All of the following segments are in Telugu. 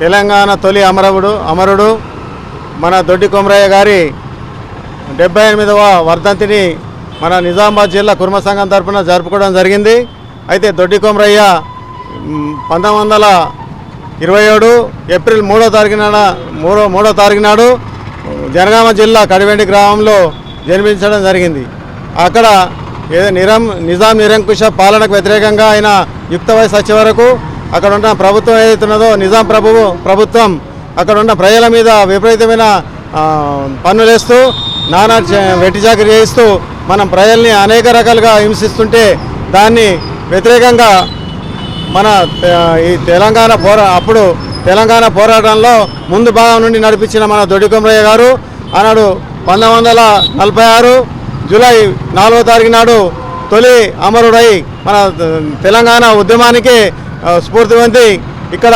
తెలంగాణ తొలి అమరవుడు అమరుడు మన దొడ్డి కొమరయ్య గారి డెబ్బై ఎనిమిదవ వర్ధంతిని మన నిజామాబాద్ జిల్లా కుర్మ సంఘం తరపున జరుపుకోవడం జరిగింది. అయితే దొడ్డి కొమరయ్య పంతొమ్మిది వందల ఇరవై ఏడు ఏప్రిల్ మూడో తారీఖు నాడ మూడో మూడో తారీఖు నాడు జనగామ జిల్లా కడివెండి గ్రామంలో జన్మించడం జరిగింది. అక్కడ నిరం నిజాం నిరంకుశ పాలనకు వ్యతిరేకంగా ఆయన యుక్త వయసు వచ్చే వరకు అక్కడ ఉన్న ప్రభుత్వం ఏదైతున్నదో నిజాం ప్రభువు ప్రభుత్వం అక్కడ ఉన్న ప్రజల మీద విపరీతమైన పన్నులేస్తూ నానా వెట్టిచాకరి వెట్టి చేయిస్తూ మనం ప్రజల్ని అనేక రకాలుగా హింసిస్తుంటే దాన్ని వ్యతిరేకంగా మన ఈ తెలంగాణ పోరా అప్పుడు తెలంగాణ పోరాటంలో ముందు భాగం నుండి నడిపించిన మన దొడ్డికొమరయ్య గారు ఆనాడు పంతొమ్మిది వందల నలభై ఆరు జూలై నాలుగో తారీఖు నాడు తొలి అమరుడై మన తెలంగాణ ఉద్యమానికి స్ఫూర్తి పొంది ఇక్కడ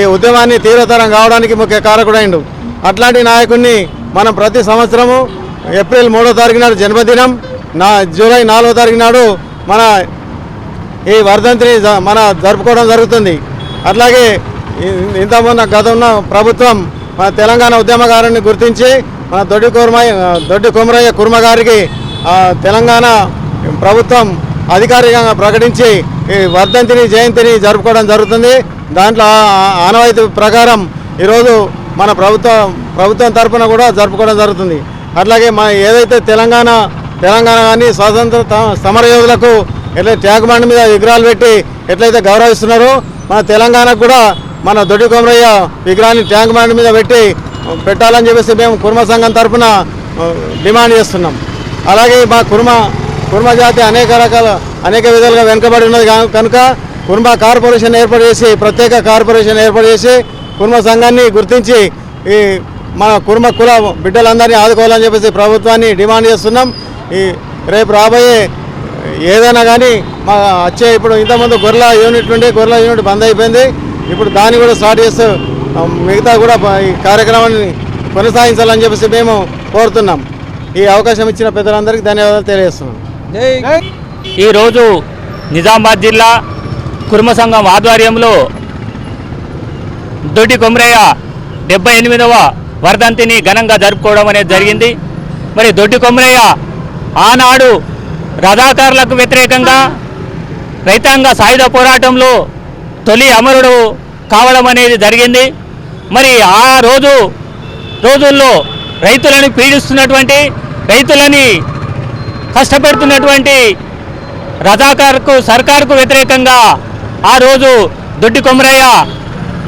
ఈ ఉద్యమాన్ని తీవ్రతరం కావడానికి ముఖ్య కారకుడైండు. అట్లాంటి నాయకుడిని మనం ప్రతి సంవత్సరము ఏప్రిల్ మూడో తారీఖు నాడు జన్మదినం నా జూలై నాలుగో తారీఖు నాడు మన ఈ వర్ధంతిని మన జరుపుకోవడం జరుగుతుంది. అట్లాగే ఇంత మొన్న గత ఉన్న ప్రభుత్వం మన తెలంగాణ ఉద్యమకారుని గుర్తించి మన దొడ్డి కుర్మయ్య దొడ్డి కుమరయ్య కుర్మ గారికి తెలంగాణ ప్రభుత్వం అధికారికంగా ప్రకటించి ఈ వర్ధంతిని జయంతిని జరుపుకోవడం జరుగుతుంది. దాంట్లో ఆనవాయితీ ప్రకారం ఈరోజు మన ప్రభుత్వం ప్రభుత్వం తరఫున కూడా జరుపుకోవడం జరుగుతుంది. అట్లాగే మన ఏదైతే తెలంగాణ తెలంగాణ కానీ స్వాతంత్ర సమరయోధులకు ఎట్లా ట్యాంక్ బండ్ మీద విగ్రహాలు పెట్టి ఎట్లయితే గౌరవిస్తున్నారో మన తెలంగాణకు కూడా మన దొడ్డి కొమరయ్య విగ్రహాన్ని ట్యాంక్ బండ్ మీద పెట్టి పెట్టాలని చెప్పేసి మేము కుర్మ సంఘం తరఫున డిమాండ్ చేస్తున్నాం. అలాగే మా కుర్మ కుర్మ జాతి అనేక రకాల అనేక విధాలుగా వెనుకబడి ఉన్నది కనుక కుర్మ కార్పొరేషన్ ఏర్పాటు చేసి ప్రత్యేక కార్పొరేషన్ ఏర్పాటు చేసి కుర్మ సంఘాన్ని గుర్తించి ఈ మన కుర్మ కుల బిడ్డలందరినీ ఆదుకోవాలని చెప్పేసి ప్రభుత్వాన్ని డిమాండ్ చేస్తున్నాం. ఈ రేపు రాబోయే ఏదైనా కానీ మా వచ్చే ఇప్పుడు ఇంతకుముందు గొర్రెల యూనిట్ నుండి గొర్రెల యూనిట్ బంద్ అయిపోయింది. ఇప్పుడు దాన్ని కూడా స్టార్ట్ చేస్తూ మిగతా కూడా ఈ కార్యక్రమాన్ని కొనసాగించాలని చెప్పేసి మేము కోరుతున్నాం. ఈ అవకాశం ఇచ్చిన పెద్దలందరికీ ధన్యవాదాలు తెలియజేస్తున్నాం. ఈరోజు నిజామాబాద్ జిల్లా కుర్మ సంఘం ఆధ్వర్యంలో దొడ్డి కొమరయ్య డెబ్బై ఎనిమిదవ వర్ధంతిని ఘనంగా జరుపుకోవడం అనేది జరిగింది. మరి దొడ్డి కొమరయ్య ఆనాడు రథాకారులకు వ్యతిరేకంగా రైతాంగ సాయుధ పోరాటంలో తొలి అమరుడు కావడం అనేది జరిగింది. మరి ఆ రోజు రోజుల్లో రైతులను పీడిస్తున్నటువంటి రైతులని కష్టపెడుతున్నటువంటి రజాకార్కు సర్కార్కు వ్యతిరేకంగా ఆ రోజు దొడ్డి కొమరయ్య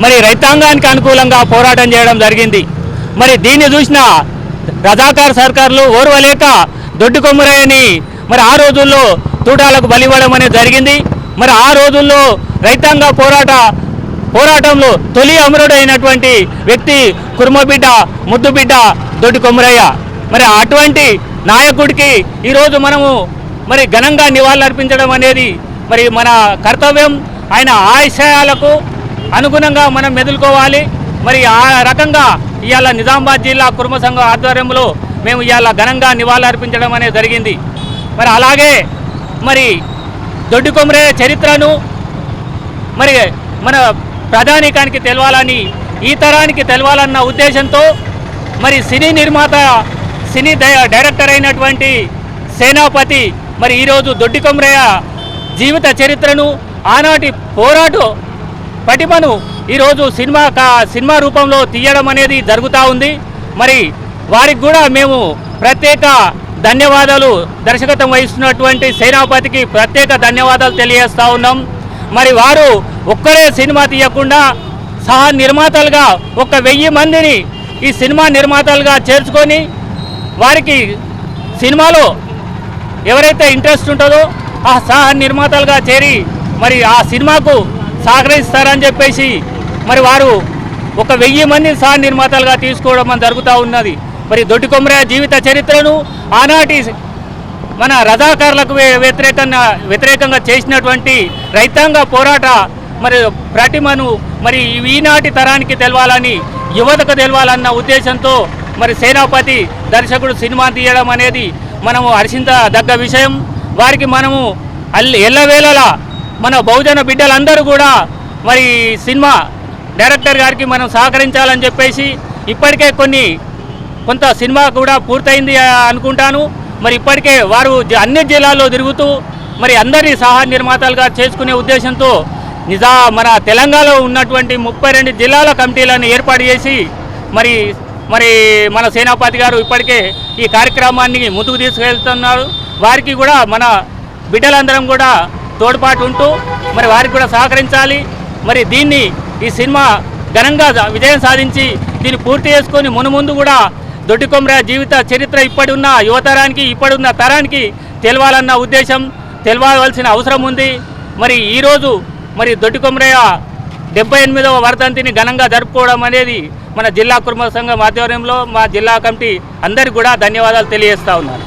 మరి రైతాంగానికి అనుకూలంగా పోరాటం చేయడం జరిగింది. మరి దీన్ని చూసిన రజాకార్ సర్కార్లు ఓర్వలేక దొడ్డి కొమరయ్యని మరి ఆ రోజుల్లో తూటాలకు బలివ్వడం అనేది జరిగింది. మరి ఆ రోజుల్లో రైతాంగ పోరాట పోరాటంలో తొలి అమరుడైనటువంటి వ్యక్తి కుర్మబిడ్డ ముద్దుబిడ్డ దొడ్డి కొమరయ్య. మరి అటువంటి నాయకుడికి ఈరోజు మనము మరి ఘనంగా నివాళులర్పించడం అనేది మరి మన కర్తవ్యం. ఆయన ఆశయాలకు అనుగుణంగా మనం మెదులుకోవాలి. మరి ఆ రకంగా ఇవాళ నిజామాబాద్ జిల్లా కుర్మ సంఘం ఆధ్వర్యంలో మేము ఇవాళ ఘనంగా నివాళులర్పించడం అనేది జరిగింది. మరి అలాగే మరి దొడ్డి చరిత్రను మరి మన ప్రధానికానికి తెలవాలని ఈ తరానికి తెలవాలన్న ఉద్దేశంతో మరి సినీ నిర్మాత సినీ డై- డైరెక్టర్ అయినటువంటి సేనాపతి మరి ఈరోజు దొడ్డి కొమరయ్య జీవిత చరిత్రను ఆనాటి పోరాట పటిమను ఈరోజు సినిమా సినిమా రూపంలో తీయడం అనేది జరుగుతూ ఉంది. మరి వారికి కూడా మేము ప్రత్యేక ధన్యవాదాలు. దర్శకత్వం వహిస్తున్నటువంటి సేనాపతికి ప్రత్యేక ధన్యవాదాలు తెలియజేస్తూ ఉన్నాం. మరి వారు ఒక్కరే సినిమా తీయకుండా సహా నిర్మాతలుగా ఒక వెయ్యి మందిని ఈ సినిమా నిర్మాతలుగా చేర్చుకొని వారికి సినిమాలో ఎవరైతే ఇంట్రెస్ట్ ఉంటుందో ఆ సహ నిర్మాతలుగా చేరి మరి ఆ సినిమాకు సహకరిస్తారని చెప్పేసి మరి వారు ఒక వెయ్యి మంది సహ నిర్మాతలుగా తీసుకోవడం జరుగుతూ ఉన్నది. మరి దొడ్డి కొమరయ్య జీవిత చరిత్రను ఆనాటి మన రజాకారులకు వ్యతిరేకంగా వ్యతిరేకంగా చేసినటువంటి రైతాంగ పోరాట మరి ప్రతిమను మరి ఈనాటి తరానికి తెలవాలని యువతకు తెలవాలన్న ఉద్దేశంతో మరి సేనాపతి దర్శకుడు సినిమా తీయడం అనేది మనము హర్షించదగ్గ విషయం. వారికి మనము అల్లి ఎల్లవేళలా మన బహుజన బిడ్డలందరూ కూడా మరి సినిమా డైరెక్టర్ గారికి మనం సహకరించాలని చెప్పేసి ఇప్పటికే కొన్ని కొంత సినిమా కూడా పూర్తయింది అనుకుంటాను. మరి ఇప్పటికే వారు జ- అన్ని జిల్లాల్లో తిరుగుతూ మరి అందరినీ సహా నిర్మాతలుగా చేసుకునే ఉద్దేశంతో నిజా మన తెలంగాణలో ఉన్నటువంటి ముప్పై రెండు జిల్లాల కమిటీలను ఏర్పాటు చేసి మరి మరి మన సేనాపతి గారు ఇప్పటికే ఈ కార్యక్రమాన్ని ముందుకు తీసుకెళ్తున్నారు. వారికి కూడా మన బిడ్డలందరం కూడా తోడ్పాటు ఉంటూ మరి వారికి కూడా సహకరించాలి. మరి దీన్ని ఈ సినిమా ఘనంగా విజయం సాధించి దీన్ని పూర్తి చేసుకొని మునుముందు కూడా దొడ్డికొమర జీవిత చరిత్ర ఇప్పటి ఉన్న యువతరానికి ఇప్పుడున్న తరానికి తెలవాలన్న ఉద్దేశం తెలవాల్సిన అవసరం ఉంది. మరి ఈరోజు మరి దొడ్డికొమరయ్య డెబ్బై ఎనిమిదవ వర్ధంతిని ఘనంగా జరుపుకోవడం అనేది మన జిల్లా కుర్మ సంఘం ఆధ్వర్యంలో మా జిల్లా కమిటీ అందరికీ కూడా ధన్యవాదాలు తెలియజేస్తా ఉన్నాను.